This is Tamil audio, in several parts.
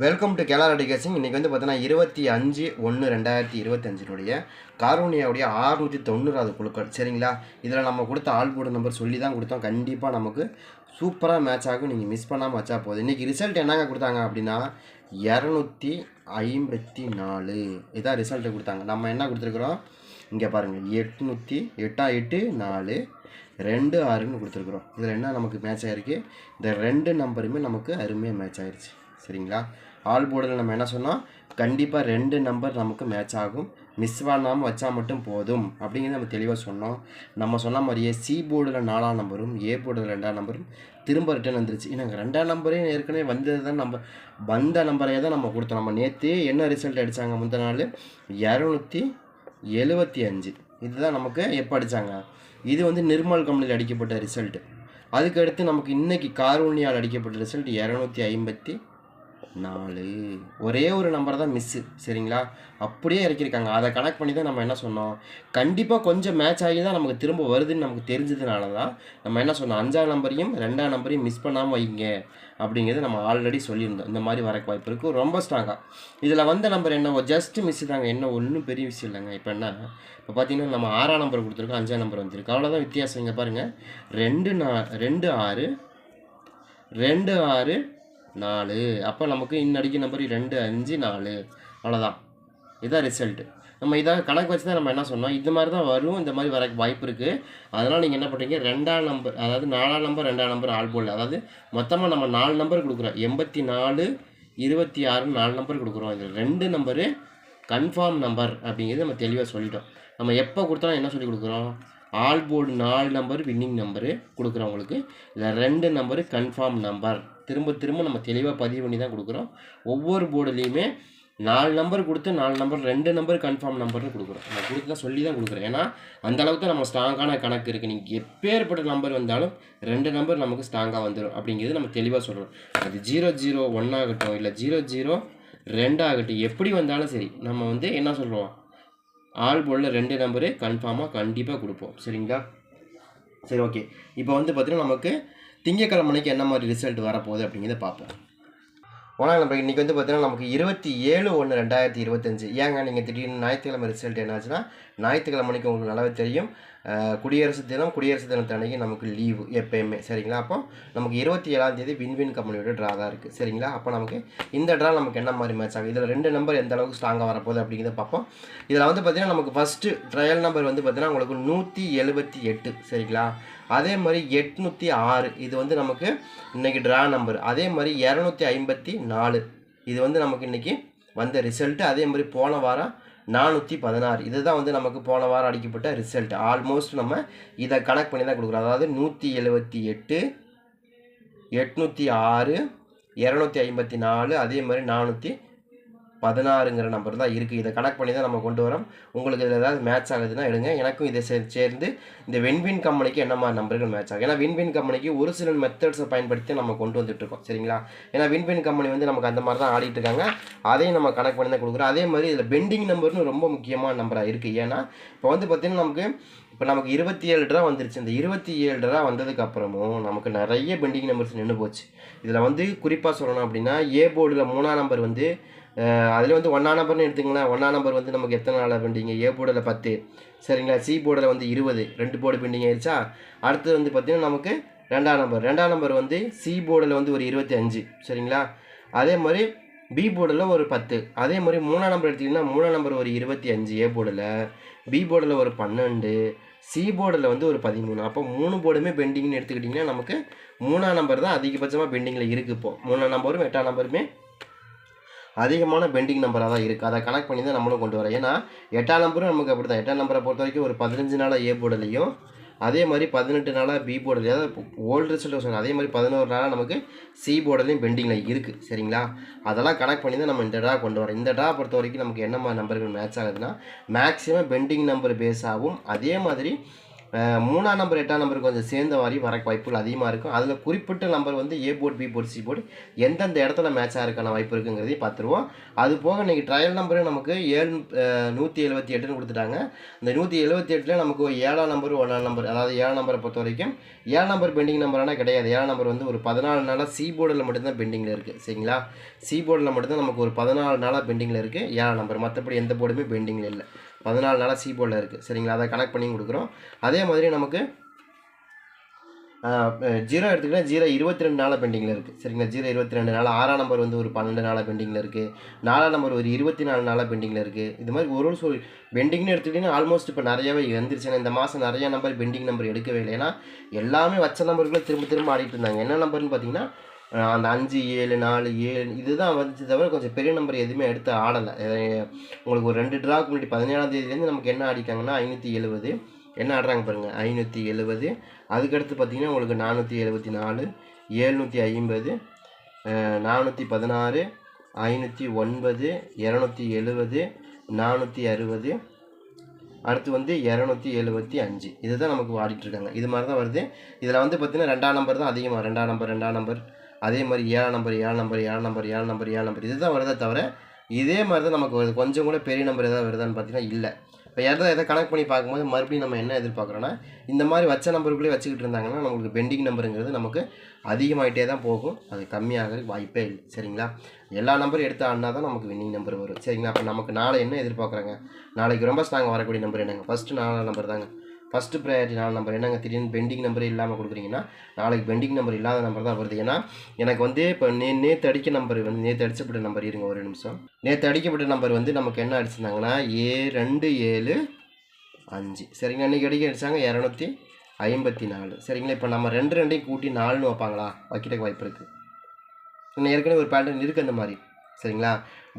வெல்கம் டு கேலார் அடிகேசிங் இன்றைக்கி வந்து பார்த்தீங்கன்னா இருபத்தி அஞ்சு ஒன்று ரெண்டாயிரத்தி இருபத்தஞ்சினுடைய காரோனியாவுடைய ஆறுநூற்றி தொண்ணூறாவது குழுக்கள். சரிங்களா? இதில் நம்ம கொடுத்த ஆல் போர்டு நம்பர் சொல்லி தான் கொடுத்தோம். கண்டிப்பாக நமக்கு சூப்பராக மேட்ச் ஆகும். நீங்கள் மிஸ் பண்ணாமல் வச்சா போதும். இன்றைக்கி ரிசல்ட் என்னங்க கொடுத்தாங்க அப்படின்னா இரநூத்தி ஐம்பத்தி நாலு. இதான் ரிசல்ட்டு கொடுத்தாங்க. நம்ம என்ன கொடுத்துருக்குறோம்? இங்கே பாருங்கள் எட்நூற்றி எட்டா எட்டு நாலு. ரெண்டு ஆறுன்னு கொடுத்துருக்குறோம். இதில் என்ன நமக்கு மேட்ச் ஆகிருக்கு இந்த ரெண்டு நம்பருமே நமக்கு அருமையாக மேட்ச் ஆகிருச்சு சரிங்களா? ஆல் போர்டில் நம்ம என்ன சொன்னால் கண்டிப்பாக ரெண்டு நம்பர் நமக்கு மேட்ச் ஆகும். மிஸ் பண்ணாமல் வச்சா மட்டும் போதும். அப்படிங்கிறது நம்ம தெளிவாக சொன்னோம். நம்ம சொன்ன மாதிரியே சி போர்டில் நாலாம் நம்பரும் ஏ போர்டில் ரெண்டாம் நம்பரும் திரும்ப ரிட்டர்ன் வந்துருச்சு. எனக்கு ரெண்டாம் நம்பரே ஏற்கனவே வந்தது தான் நம்ம வந்த நம்பரையே தான் நம்ம கொடுத்தோம். நம்ம நேற்று என்ன ரிசல்ட் அடித்தாங்க முந்தின நாள்? இரநூத்தி எழுபத்தி அஞ்சு. இதுதான் நமக்கு எப்போ அடித்தாங்க இது வந்து நிர்மல் கம்பெனியில் அடிக்கப்பட்ட ரிசல்ட்டு அதுக்கடுத்து நமக்கு நமக்கு இன்னைக்கு காரூனியால் அடிக்கப்பட்ட ரிசல்ட் இரநூத்தி ஐம்பத்தி நாலு. ஒரே ஒரு நம்பர் தான் மிஸ்ஸு சரிங்களா? அப்படியே இறக்கியிருக்காங்க அதை கனெக்ட் பண்ணி தான் நம்ம என்ன சொன்னோம்? கண்டிப்பாக கொஞ்சம் மேட்ச் ஆகி தான் நமக்கு திரும்ப வருதுன்னு நமக்கு தெரிஞ்சதுனால தான் நம்ம என்ன சொன்னோம்? அஞ்சாம் நம்பரையும் ரெண்டாம் நம்பரையும் மிஸ் பண்ணாமல் வைங்க அப்படிங்கிறது நம்ம ஆல்ரெடி சொல்லியிருந்தோம். இந்த மாதிரி வரக்கு வாய்ப்பு இருக்குது ரொம்ப ஸ்ட்ராங்காக இதில் வந்த நம்பர் என்ன? ஜஸ்ட் மிஸ் தாங்க. என்ன? ஒன்றும் பெரிய விஷயம் இல்லைங்க. இப்போ என்ன? இப்போ பார்த்தீங்கன்னா நம்ம ஆறாம் நம்பர் கொடுத்துருக்கோம். அஞ்சாம் நம்பர் வந்துருக்கு. அவ்வளோதான் வித்தியாசம் இங்கே பாருங்கள் ரெண்டு நா ரெண்டு ஆறு ரெண்டு ஆறு நாலு. அப்போ நமக்கு இன்னும் அடிக்க நம்பர் ரெண்டு அஞ்சு நாலு. அவ்வளோதான் இதான் ரிசல்ட்டு நம்ம இதை கணக்கு வச்சு தான் நம்ம என்ன சொன்னோம்? இந்த மாதிரி தான் வரும். இந்த மாதிரி வர வாய்ப்பு இருக்குது அதனால் நீங்கள் என்ன பண்ணுறீங்க ரெண்டாம் நம்பர் அதாவது நாலாம் நம்பர் ரெண்டாம் நம்பர் ஆள் போல் அதாவது மொத்தமாக நம்ம நாலு நம்பர் கொடுக்குறோம். எண்பத்தி நாலு இருபத்தி ஆறு நாலு நம்பர் கொடுக்குறோம். இதில் ரெண்டு நம்பரு கன்ஃபார்ம் நம்பர் அப்படிங்கிறது நம்ம தெளிவாக சொல்லிட்டோம். நம்ம எப்போ கொடுத்தாலும் என்ன சொல்லி கொடுக்குறோம்? ஆல் போர்டு நாலு நம்பர் வின்னிங் நம்பரு கொடுக்குறோம் உங்களுக்கு இதில் ரெண்டு நம்பரு கன்ஃபார்ம் நம்பர் திரும்ப திரும்ப நம்ம தெளிவாக பதிவு பண்ணி தான் கொடுக்குறோம். ஒவ்வொரு போர்டுலேயுமே நாலு நம்பர் கொடுத்து நாலு நம்பர் ரெண்டு நம்பர் கன்ஃபார்ம் நம்பர்னு கொடுக்குறோம். நான் கொடுத்து தான் சொல்லி தான் கொடுக்குறேன் ஏன்னா அந்த அளவுக்கு நம்ம ஸ்ட்ராங்கான கணக்கு இருக்குது நீங்கள் எப்பேற்பட்ட நம்பர் வந்தாலும் ரெண்டு நம்பர் நமக்கு ஸ்ட்ராங்காக வந்துடும் அப்படிங்கிறது நம்ம தெளிவாக சொல்கிறோம் அது ஜீரோ ஜீரோ ஒன் ஆகட்டும் இல்லை ஜீரோ ஜீரோ ரெண்டாகட்டும் எப்படி வந்தாலும் சரி நம்ம வந்து என்ன சொல்கிறோம் ஆள் போர்டில் ரெண்டு நம்பரு கன்ஃபார்மாக கண்டிப்பாக கொடுப்போம். சரிங்களா? சரி ஓகே இப்போ வந்து பார்த்திங்கன்னா நமக்கு திங்கக்கிழமைக்கு என்ன மாதிரி ரிசல்ட் வரப்போகுது அப்படிங்கிறத பார்ப்போம். ஒன்றாம் நம்பர் இன்றைக்கி வந்து பார்த்தீங்கன்னா நமக்கு இருபத்தி ஏழு ஒன்று ரெண்டாயிரத்தி இருபத்தஞ்சு. ஏங்க நீங்கள் திடீர்னு ஞாயிற்றுக்கிழமை ரிசல்ட் என்னாச்சுன்னா ஞாயிற்றுக்கிழமைக்கு உங்களுக்கு நல்லாவே தெரியும். குடியரசு தினம் குடியரசு தினத்தன்னைக்கு நமக்கு லீவு எப்பயுமே. சரிங்களா? அப்போ நமக்கு இருபத்தி ஏழாம் தேதி வின்வின் கம்பெனியோட ட்ரா தான் இருக்குது சரிங்களா? அப்போ நமக்கு இந்த ட்ரா நமக்கு என்ன மாதிரி மேட்ச் ஆகும்? இதில் ரெண்டு நம்பர் எந்த அளவுக்கு ஸ்ட்ராங்காக வரப்போகுது அப்படிங்கிறத பார்ப்போம். இதில் வந்து பார்த்தீங்கன்னா நமக்கு ஃபஸ்ட்டு ட்ரையல் நம்பர் வந்து பார்த்தீங்கன்னா உங்களுக்கு நூற்றி எழுபத்தி எட்டு. சரிங்களா? அதே மாதிரி எட்நூற்றி ஆறு இது வந்து நமக்கு இன்றைக்கி ட்ரா நம்பர் அதே மாதிரி இரநூத்தி ஐம்பத்தி நாலு இது வந்து நமக்கு இன்றைக்கி வந்த ரிசல்ட்டு அதே மாதிரி போன வாரம் நானூற்றி பதினாறு இதுதான் வந்து நமக்கு போன வாரம் அடிக்கப்பட்ட ரிசல்ட் ஆல்மோஸ்ட் நம்ம இதை கனெக்ட் பண்ணி தான் கொடுக்குறோம். அதாவது நூற்றி எழுபத்தி எட்டு எட்நூற்றி ஆறு இரநூத்தி ஐம்பத்தி நாலு அதே மாதிரி நானூற்றி பதினாறுங்கிற நம்பர் தான் இருக்குது இதை கனெக்ட் பண்ணி தான் நம்ம கொண்டு வரோம். உங்களுக்கு இதில் ஏதாவது மேட்ச் ஆகுதுன்னா எடுங்க. எனக்கும் இதை சே சேர்ந்து இந்த வின்வின் கம்பெனிக்கு என்ன மாதிரி நம்பர்கள் மேட்ச் ஆகும். ஏன்னா வின்வின் கம்பெனிக்கு ஒரு சில மெத்தட்ஸை பயன்படுத்தி நம்ம கொண்டு வந்துட்டு இருக்கோம். சரிங்களா? ஏன்னா வின்வின் கம்பெனி வந்து நமக்கு அந்த மாதிரி தான் ஆடிட்டு இருக்காங்க. அதையும் நம்ம கனெக்ட் பண்ணி தான் கொடுக்குறோம். அதே மாதிரி இதில் பெண்டிங் நம்பர்னு ரொம்ப முக்கியமான நம்பராக இருக்குது ஏன்னா இப்போ வந்து பார்த்திங்கன்னா நமக்கு இப்போ நமக்கு இருபத்தி ஏழு ட்ரா வந்துருச்சு. இந்த இருபத்தி ஏழு ட்ரா வந்ததுக்கப்புறமும் நமக்கு நிறைய பெண்டிங் நம்பர்ஸ் நின்று போச்சு. இதில் வந்து குறிப்பாக சொல்லணும் அப்படின்னா ஏ போர்டில் மூணாம் நம்பர் வந்து அதில் வந்து ஒன்றா நம்பர்னு எடுத்துங்களேன் ஒன்றா நம்பர் வந்து நமக்கு எத்தனை நாளாக பெண்டிங்க ஏ போர்டில் பத்து. சரிங்களா? சி போர்டில் வந்து இருபது. ரெண்டு போர்டு பெண்டிங் ஆயிடுச்சா? அடுத்தது வந்து பார்த்திங்கன்னா நமக்கு ரெண்டாம் நம்பர் ரெண்டாம் நம்பர் வந்து சி போர்டில் வந்து ஒரு இருபத்தி அஞ்சு. சரிங்களா? அதே மாதிரி பி போர்டில் ஒரு பத்து. அதே மாதிரி மூணாம் நம்பர் எடுத்திங்கன்னா மூணாம் நம்பர் ஒரு இருபத்தி அஞ்சு ஏ போர்டில் பி போர்டில் ஒரு பன்னெண்டு. சி போர்டில் வந்து ஒரு பதிமூணு. அப்போ மூணு போர்டுமே பெண்டிங்னு எடுத்துக்கிட்டிங்கன்னா நமக்கு மூணாம் நம்பர் தான் அதிகபட்சமாக பெண்டிங்கில் இருக்குது இப்போது மூணாம் நம்பரும் எட்டாம் நம்பருமே அதிகமான பெண்டிங் நம்பராக தான் இருக்குது அதை கனெக்ட் பண்ணி தான் நம்மளும் கொண்டு வரோம். ஏன்னா எட்டாம் நம்பரும் நமக்கு அப்படி தான் எட்டாம் நம்பரை பொறுத்த வரைக்கும் ஒரு பதினஞ்சு நாளாக ஏ போர்டுலையும் அதே மாதிரி பதினெட்டு நாளாக பி போர்டுலையும் அதாவது ஓல்டு ரிசல்ட் அதே மாதிரி பதினோரு நாளாக நமக்கு சி போர்டுலேயும் பெண்டிங்கில் இருக்குது சரிங்களா? அதெல்லாம் கனெக்ட் பண்ணி தான் நம்ம இந்த ட்ரா கொண்டு வரோம். இந்த ட்ரா பொறுத்த வரைக்கும் நமக்கு என்ன மாதிரி நம்பர்கள் மேட்ச் ஆகுதுன்னா மேக்ஸிமம் பெண்டிங் நம்பர் பேஸ் ஆகும் அதே மாதிரி மூணாம் நம்பர் எட்டாம் நம்பர் கொஞ்சம் சேர்ந்த மாதிரி வர வாய்ப்புகள் அதிகமாக இருக்கும். அதில் குறிப்பிட்ட நம்பர் வந்து A board B board C board எந்தெந்த இடத்துல மேட்ச் ஆகிறதுக்கான வாய்ப்பு இருக்குங்கிறதையும் பார்த்துருவோம். அது போக இன்றைக்கி ட்ரையல் நம்பரு நமக்கு ஏழு நூற்றி எழுபத்தி எட்டுன்னு கொடுத்துட்டாங்க. இந்த நூற்றி எழுபத்தி எட்டில் நமக்கு ஒரு ஏழாம் நம்பர் ஒன்றாம் நம்பர் அதாவது ஏழாம் நம்பரை பொறுத்த வரைக்கும் ஏழாம் நம்பர் பெண்டிங் நம்பரானா கிடையாது. ஏழாம் நம்பர் வந்து ஒரு பதினாலு நாளாக சி போர்டில் மட்டும்தான் பெண்டிங்கில் இருக்குது சரிங்களா? சி போர்டில் மட்டும்தான் நமக்கு ஒரு பதினாலு நாளாக பெண்டிங்கில் இருக்குது ஏழாம் நம்பர் மற்றபடி எந்த போர்டுமே பெண்டிங்கில் இல்லை. பதினாலு நாளாக சி போர்டில் இருக்குது சரிங்களா? அதை கனெக்ட் பண்ணி கொடுக்குறோம். அதே மாதிரி நமக்கு ஜீரோ எடுத்துக்கிட்டால் ஜீரோ இருபத்தி ரெண்டு நாளாக பெண்டிங்கில் இருக்குது சரிங்களா? ஜீரோ இருபத்தி ரெண்டு நாள். ஆறாம் நம்பர் வந்து ஒரு பன்னெண்டு நாளாக பெண்டிங்கில் இருக்குது நாலாம் நம்பர் ஒரு இருபத்தி நாலு நாளாக பெண்டிங்கில் இருக்குது இது மாதிரி ஒரு ஒரு சொல் பெண்டிங்னு எடுத்துக்கிட்டிங்கன்னா ஆல்மோஸ்ட் இப்போ நிறையவே வந்துருச்சுன்னா இந்த மாதம் நிறைய நம்பர் பெண்டிங் நம்பர் எடுக்கவே இல்லை. ஏன்னா எல்லாமே வச்ச நம்பர்களும் திரும்ப திரும்ப ஆடிட்டு இருந்தாங்க. என்ன நம்பர்னு பார்த்தீங்கன்னா அந்த அஞ்சு ஏழு நாலு ஏழு இதுதான் வந்துச்சு தவிர கொஞ்சம் பெரிய நம்பர் எதுவுமே எடுத்து ஆடலை. உங்களுக்கு ஒரு ரெண்டு ட்ராக்கு முன்னாடி பதினேழாம் தேதியிலேருந்து நமக்கு என்ன ஆடிட்டாங்கன்னா ஐநூற்றி எழுபது என்ன ஆடுறாங்க பாருங்கள் ஐநூற்றி எழுபது அதுக்கடுத்து பார்த்தீங்கன்னா உங்களுக்கு நானூற்றி எழுபத்தி நாலு ஏழ்நூற்றி ஐம்பது நானூற்றி பதினாறு ஐநூற்றி ஒன்பது இரநூத்தி எழுபது நானூற்றி அறுபது. அடுத்து வந்து இரநூத்தி எழுபத்தி அஞ்சு. இதுதான் நமக்கு ஆடிட்டுருக்காங்க இது மாதிரி தான் வருது. இதில் வந்து பார்த்தீங்கன்னா ரெண்டாம் நம்பர் தான் அதிகமாக ரெண்டாம் நம்பர் ரெண்டாம் நம்பர் அதே மாதிரி ஏழாம் நம்பர் ஏழாம் நம்பர் ஏழாம் நம்பர் ஏழாம் நம்பர் ஏழாம் நம்பர் இதுதான் வருதே தவிர இதே மாதிரி தான் நமக்கு வருது. கொஞ்சம் கூட பெரிய நம்பர் எதாவது வருதான்னு பார்த்தீங்கன்னா இல்லை. இப்போ எதை எதை கனெக்ட் பண்ணி பார்க்கும்போது மறுபடியும் நம்ம என்ன எதிர்பார்க்குறோன்னா இந்த மாதிரி வச்ச நம்பருக்குள்ளே வச்சுக்கிட்டு இருந்தாங்கன்னா நம்மளுக்கு பெண்டிங் நம்பருங்கிறது நமக்கு அதிகமாகிட்டே தான் போகும். அது கம்மியாகிறதுக்கு வாய்ப்பே இல்லை. சரிங்களா? எல்லா நம்பரும் எடுத்து ஆடினா தான் நமக்கு வின்னிங் நம்பர் வரும். சரிங்களா? அப்போ நமக்கு நாளை என்ன எதிர்பார்க்குறாங்க? நாளைக்கு ரொம்ப ஸ்ட்ராங் வரக்கூடிய நம்பர் என்னங்க? ஃபஸ்ட்டு நாலாம் நம்பர் தாங்க. ஃபஸ்ட்டு ப்ரையாரிட்டி நாலு நம்பர் என்னங்க? திடீர்னு பெண்டிங் நம்பர் இல்லாமல் கொடுக்குறீங்கன்னா நாளைக்கு பெண்டிங் நம்பர் இல்லாத நம்பர் தான் வருது. ஏன்னா எனக்கு வந்து இப்போ நே நேற்று அடிக்க நம்பர் வந்து நேற்று அடிச்சப்பட்ட நம்பர் இருங்க ஒரு நிமிஷம். நேற்று அடிக்கப்பட்ட நம்பர் வந்து நமக்கு என்ன அடிச்சிருந்தாங்கன்னா ஏ ரெண்டு ஏழு அஞ்சு. சரிங்களா? இன்றைக்கி அடிக்க அடிச்சாங்க இரநூத்தி ஐம்பத்தி நாலு சரிங்களா? இப்போ நம்ம ரெண்டு ரெண்டையும் கூட்டி நாலுன்னு வைப்பாங்களா? வைக்கிறதுக்கு வாய்ப்பு இருக்குது இன்னும் ஏற்கனவே ஒரு பேட்டர்ன் இருக்குது அந்த மாதிரி. சரிங்களா?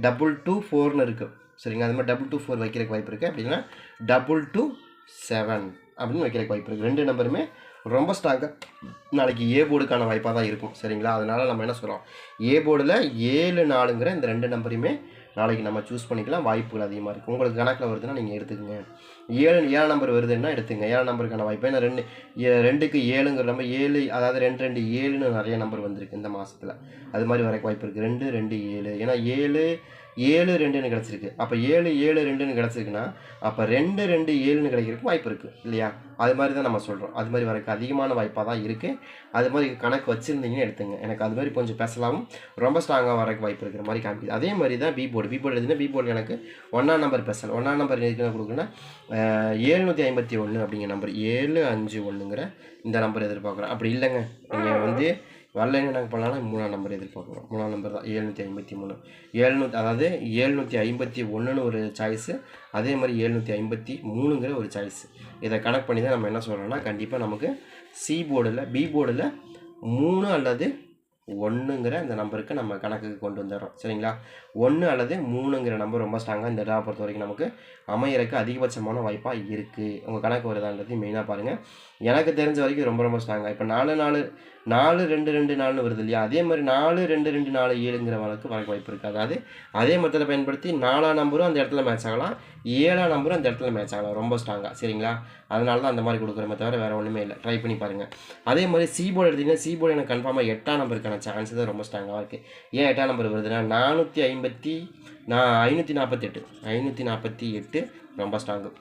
டபுள் டூ ஃபோர்னு இருக்குது சரிங்களா? அது மாதிரி டபுள் டூ ஃபோர் வைக்கிறதுக்கு வாய்ப்பு இருக்குது அப்படின்னா டபுள் டூ செவன் அப்படின்னு வைக்கிறதுக்கு வாய்ப்பு இருக்குது ரெண்டு நம்பருமே ரொம்ப ஸ்ட்ராங்காக நாளைக்கு ஏ போர்டுக்கான வாய்ப்பாக தான் இருக்கும். சரிங்களா? அதனால் நம்ம என்ன சொல்கிறோம் ஏ போர்டில் ஏழு நாலுங்கிற இந்த ரெண்டு நம்பரையுமே நாளைக்கு நம்ம சூஸ் பண்ணிக்கலாம். வாய்ப்புகள் அதிகமாக இருக்குது உங்களுக்கு கணக்கில் வருதுன்னா நீங்கள் எடுத்துக்கோங்க. ஏழு ஏழு நம்பர் வருதுன்னா எடுத்துங்க. ஏழு நம்பருக்கான வாய்ப்பு. ஏன்னா ரெண்டு ஏ- ரெண்டுக்கு ஏழுங்கிற நம்ம ஏழு அதாவது ரெண்டு ரெண்டு ஏழுன்னு நிறைய நம்பர் வந்திருக்கு இந்த மாதத்தில் அது மாதிரி வரக்கு வாய்ப்பு இருக்குது ரெண்டு ரெண்டு ஏழு. ஏன்னா ஏழு ஏழு ரெண்டுன்னு கிடச்சிருக்கு. அப்போ ஏழு ஏழு ரெண்டுன்னு கிடச்சிருக்குன்னா அப்போ ரெண்டு ரெண்டு ஏழுன்னு கிடைக்கிறதுக்கு வாய்ப்பு இருக்குது இல்லையா? அது மாதிரி தான் நம்ம சொல்கிறோம் அது மாதிரி வரக்கு அதிகமான வாய்ப்பாக தான் இருக்குது அது மாதிரி கணக்கு வச்சுருந்தீங்கன்னு எடுத்துங்க. எனக்கு அது மாதிரி கொஞ்சம் பேசலாமும். ரொம்ப ஸ்ட்ராங்காக வரக்கு வாய்ப்பு இருக்கிற மாதிரி காமிக்குது. அதே மாதிரி தான் பி போர்டு பி போர்டு எதுனா பி போர்டு எனக்கு ஒன்றாம் நம்பர் பேசல் ஒன்றாம் நம்பர் எதுக்கு கொடுக்குன்னா ஏழுநூற்றி ஏழ்நூற்றி ஐம்பத்தி ஒன்று அப்படிங்கிற நம்பர் ஏழு அஞ்சு ஒன்றுங்கிற இந்த நம்பர் எதிர்பார்க்குறேன். அப்படி இல்லைங்க. நீங்கள் வந்து வரலைன்னு நாங்கள் பண்ணலாம்னா மூணாம் நம்பர் எதிர்பார்க்குறோம் மூணாம் நம்பர் தான் ஏழ்நூற்றி ஐம்பத்தி மூணு. ஏழ்நூற்றி அதாவது ஏழ்நூற்றி ஐம்பத்தி ஒன்றுன்னு ஒரு சாய்ஸு அதே மாதிரி ஏழ்நூற்றி ஐம்பத்தி மூணுங்கிற ஒரு சாய்ஸ் இதை கனெக்ட் பண்ணி தான் நம்ம என்ன சொல்கிறோம்னா கண்டிப்பாக நமக்கு சி போர்டில் பி போர்டில் மூணு அல்லது ஒன்றுங்கிற இந்த நம்பருக்கு நம்ம கணக்குக்கு கொண்டு வந்துடுறோம். சரிங்களா? ஒன்று அல்லது மூணுங்கிற நம்பர் ரொம்ப ஸ்ட்ராங்காக இந்த டா பொறுத்த வரைக்கும் நமக்கு அமையறக்கு அதிகபட்சமான வாய்ப்பாக இருக்குது உங்கள் கணக்கு வருதான்றதையும் மெயினாக பாருங்கள் எனக்கு தெரிஞ்ச வரைக்கும் ரொம்ப ரொம்ப ஸ்ட்ராங்காக இப்போ நாலு நாலு நாலு ரெண்டு ரெண்டு நாலுன்னு வருது இல்லையா? அதே மாதிரி நாலு ரெண்டு ரெண்டு நாலு ஏழுங்கிற வழக்கு வழக்கு வாய்ப்பு இருக்குது அதாவது அதே மொத்தத்தை பயன்படுத்தி நாலாம் நம்பரும் அந்த இடத்துல மேட்ச் ஆகலாம். ஏழாம் நம்பரும் அந்த இடத்துல மேட்ச் ஆகலாம். ரொம்ப ஸ்ட்ராங்காக சரிங்களா? அதனால தான் அந்த மாதிரி கொடுக்குறமே தவிர வேறு ஒன்றுமே இல்லை. ட்ரை பண்ணி பாருங்கள் அதே மாதிரி சி போர்டு எடுத்திங்கன்னா சி போர்டு எனக்கு கன்ஃபார்மாக எட்டாம் நம்பருக்கான சான்ஸ் தான் ரொம்ப ஸ்ட்ராங்காக இருக்குது ஏன் எட்டாம் நம்பர் வருதுன்னா நானூற்றி ஐம்பத்தி நான் ஐநூற்றி நாற்பத்தெட்டு ஐநூற்றி நாற்பத்தி எட்டு ரொம்ப ஸ்ட்ராங்கு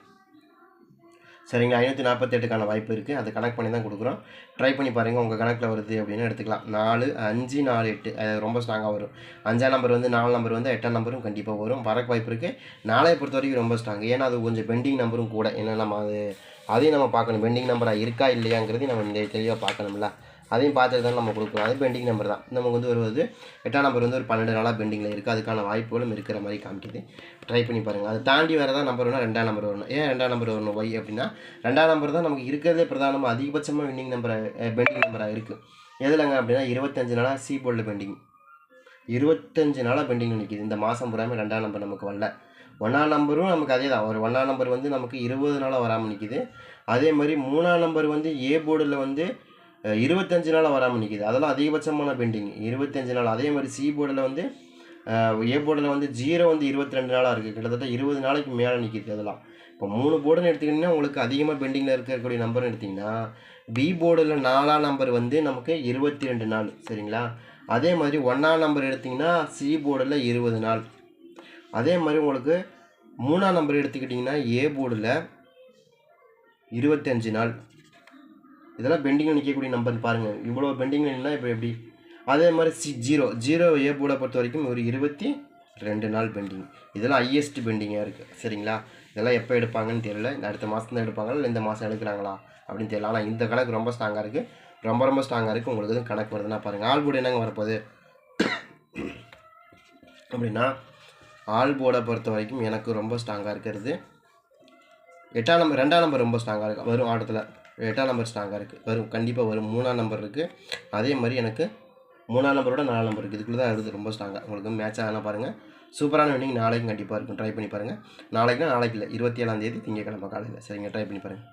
சரிங்களா? ஐநூற்றி நாற்பத்தெட்டுக்கான வாய்ப்பு இருக்குது அதை கனெக்ட் பண்ணி தான் கொடுக்குறோம். ட்ரை பண்ணி பாருங்கள் உங்கள் கணக்கில் வருது அப்படின்னு எடுத்துக்கலாம். நாலு அஞ்சு நாலு எட்டு. அது ரொம்ப ஸ்ட்ராங்காக வரும். அஞ்சாம் நம்பர் வந்து நாலு நம்பர் வந்து எட்டாம் நம்பரும் கண்டிப்பாக வரும். வரக்கு வாய்ப்பு இருக்குது நாளை பொறுத்த வரைக்கும் ரொம்ப ஸ்ட்ராங் ஏன்னா அது கொஞ்சம் பெண்டிங் நம்பரும் கூட. ஏன்னா நம்ம அது அதையும் நம்ம பார்க்கணும். பெண்டிங் நம்பராக இருக்கா இல்லையாங்கிறதையும் நம்ம தெளிவாக பார்க்கணும்ல. அதையும் பார்த்துட்டு தான் நம்ம கொடுக்குறோம் அது பெண்டிங் நம்பர் தான். நமக்கு வந்து வருவது எட்டாம் நம்பர் வந்து ஒரு பன்னெண்டு நாளாக பெண்டிங்கில் இருக்குது அதுக்கான வாய்ப்புகளும் இருக்கிற மாதிரி காமிக்குது. ட்ரை பண்ணி பாருங்கள் அதை தாண்டி வேறு தான் நம்பர் வேணும் ரெண்டாம் நம்பர் வரணும். ஏன் ரெண்டாம் நம்பர் வரணும்? ஒய் அப்படின்னா ரெண்டாம் நம்பர் தான் நமக்கு இருக்கிறதே பிரதானமாக அதிகபட்சமாக வின்னிங் நம்பர் பெண்டிங் நம்பராக இருக்குது எதுலங்க அப்படின்னா இருபத்தஞ்சு நாளாக சி போர்டில் பெண்டிங் இருபத்தஞ்சு நாளாக பெண்டிங் நிற்கிது இந்த மாதம் பூராமே ரெண்டாம் நம்பர் நமக்கு வரல. ஒன்றாம் நம்பரும் நமக்கு அதே தான். ஒரு ஒன்றாம் நம்பர் வந்து நமக்கு இருபது நாளாக வராமல் நிற்கிது அதே மாதிரி மூணாம் நம்பர் வந்து ஏ போர்டில் வந்து இருபத்தஞ்சு நாளாக வராமல் நிற்கிது அதெல்லாம் அதிகபட்சமான பெண்டிங் இருபத்தஞ்சு நாள். அதே மாதிரி சி போர்டில் வந்து ஏ போர்டில் வந்து ஜீரோ வந்து இருபத்தி ரெண்டு நாளாக இருக்குது கிட்டத்தட்ட இருபது நாளைக்கு மேலே நிற்கிது அதெல்லாம். இப்போ இப்போ மூணு போர்டுன்னு எடுத்துக்கிட்டிங்கன்னா உங்களுக்கு அதிகமாக பெண்டிங்கில் இருக்கக்கூடிய நம்பர்னு எடுத்திங்கன்னா பி போர்டில் நாலாம் நம்பர் வந்து நமக்கு இருபத்தி ரெண்டு நாள். சரிங்களா? அதே மாதிரி ஒன்றாம் நம்பர் எடுத்திங்கன்னா சி போர்டில் இருபது நாள். அதே மாதிரி உங்களுக்கு மூணாம் நம்பர் எடுத்துக்கிட்டிங்கன்னா ஏ போர்டில் இருபத்தஞ்சு நாள். இதெல்லாம் பெண்டிங்கில் நிற்கக்கூடிய நம்பர் பாருங்கள் இவ்வளோ பெண்டிங்கில் நின்னா இப்போ எப்படி? அதே மாதிரி சி ஜீரோ ஜீரோ ஏ போர்டை பொறுத்த வரைக்கும் ஒரு இருபத்தி ரெண்டு நாள் பெண்டிங் இதெல்லாம் ஹையஸ்ட் பெண்டிங்காக இருக்குது சரிங்களா? இதெல்லாம் எப்போ எடுப்பாங்கன்னு தெரியல. இந்த அடுத்த மாதம் தான் எடுப்பாங்களா? இல்லை இந்த மாதம் எடுக்கிறாங்களா? அப்படின்னு தெரியல. ஆனால் இந்த கணக்கு ரொம்ப ஸ்ட்ராங்காக இருக்குது ரொம்ப ரொம்ப ஸ்ட்ராங்காக இருக்குது உங்களுக்கு எதுவும் கணக்கு வருதுன்னா பாருங்கள் ஆள் போர்டு என்னங்க வரப்போகுது? அப்படின்னா ஆள் போர்டை பொறுத்த வரைக்கும் எனக்கு ரொம்ப ஸ்ட்ராங்காக இருக்கிறது. எட்டாம் நம்பர் ரெண்டாம் நம்பர் ரொம்ப ஸ்ட்ராங்காக இருக்குது வரும் ஆட்டத்தில். எட்டாம் நம்பர் ஸ்ட்ராங்காக இருக்குது வரும் கண்டிப்பாக வரும். மூணாம் நம்பர் இருக்குது அதே மாதிரி எனக்கு மூணாம் நம்பரோட நாலாம் நம்பர் இருக்குது இதுக்குள்ளே தான் இருக்குது ரொம்ப ஸ்ட்ராங்காக உங்களுக்கு மேட்ச் ஆனால் பாருங்கள் சூப்பரான வின்னிங் நாளைக்கும் கண்டிப்பாக இருக்கும். ட்ரை பண்ணி பாருங்கள் நாளைக்குனா நாளைக்கு இல்லை. இருபத்தி ஏழாம் தேதி திங்கக்கிழமை காலையில். சரிங்க ட்ரை பண்ணி பாருங்கள்